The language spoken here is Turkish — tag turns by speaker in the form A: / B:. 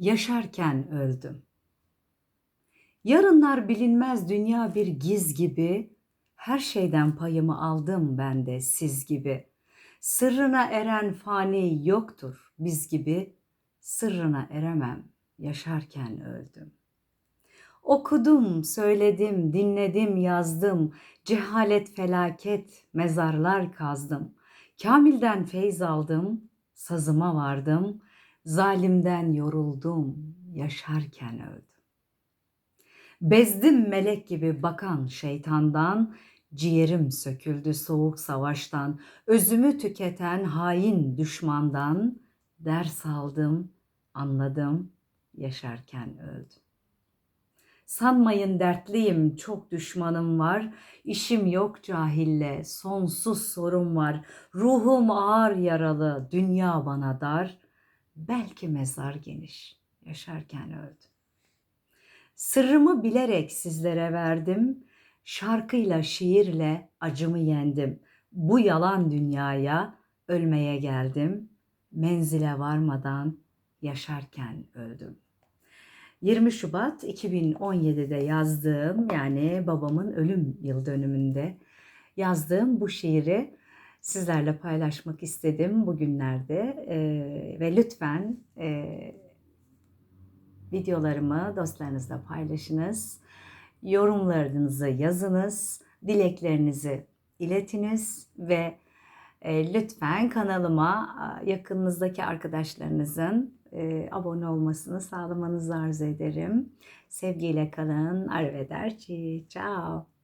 A: yaşarken öldüm. Yarınlar bilinmez dünya bir giz gibi, her şeyden payımı aldım ben de siz gibi. Sırrına eren fani yoktur biz gibi, sırrına eremem yaşarken öldüm. Okudum, söyledim, dinledim, yazdım, cehalet felaket, mezarlar kazdım. Kamilden feyz aldım, sazıma vardım, zalimden yoruldum, yaşarken öldüm. Bezdim melek gibi bakan şeytandan, ciğerim söküldü soğuk savaştan, özümü tüketen hain düşmandan, ders aldım, anladım, yaşarken öldüm. Sanmayın dertliyim, çok düşmanım var. İşim yok cahille, sonsuz sorun var. Ruhum ağır yaralı, dünya bana dar. Belki mezar geniş, yaşarken öldüm. Sırrımı bilerek sizlere verdim. Şarkıyla, şiirle acımı yendim. Bu yalan dünyaya ölmeye geldim. Menzile varmadan yaşarken öldüm. 20 Şubat 2017'de yazdığım yani babamın ölüm yıl dönümünde yazdığım bu şiiri sizlerle paylaşmak istedim bugünlerde Ee, ve lütfen e, videolarımı dostlarınızla paylaşınız, yorumlarınızı yazınız, dileklerinizi iletiniz ve e, lütfen kanalıma yakınınızdaki arkadaşlarınızın e, abone olmasını sağlamanızı arzu ederim. Sevgiyle kalın. Arrivederci. Ciao.